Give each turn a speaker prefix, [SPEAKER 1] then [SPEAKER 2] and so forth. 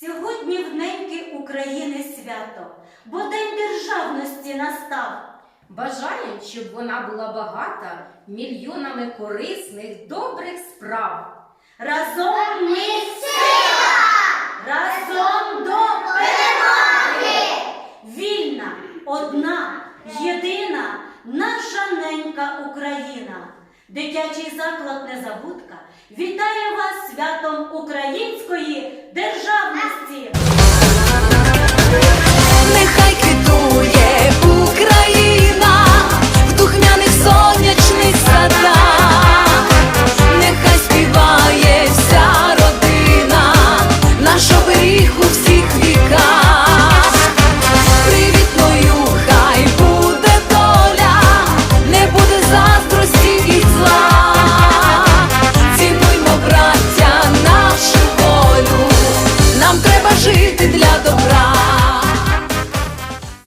[SPEAKER 1] Сьогодні в неньки України свято, бо День державності настав.
[SPEAKER 2] Бажаєм, щоб вона була багата мільйонами корисних добрих справ.
[SPEAKER 1] Разом ми сила! Разом до перемоги! Вільна, одна, єдина наша ненька Україна. Дитячий заклад Незабудка вітає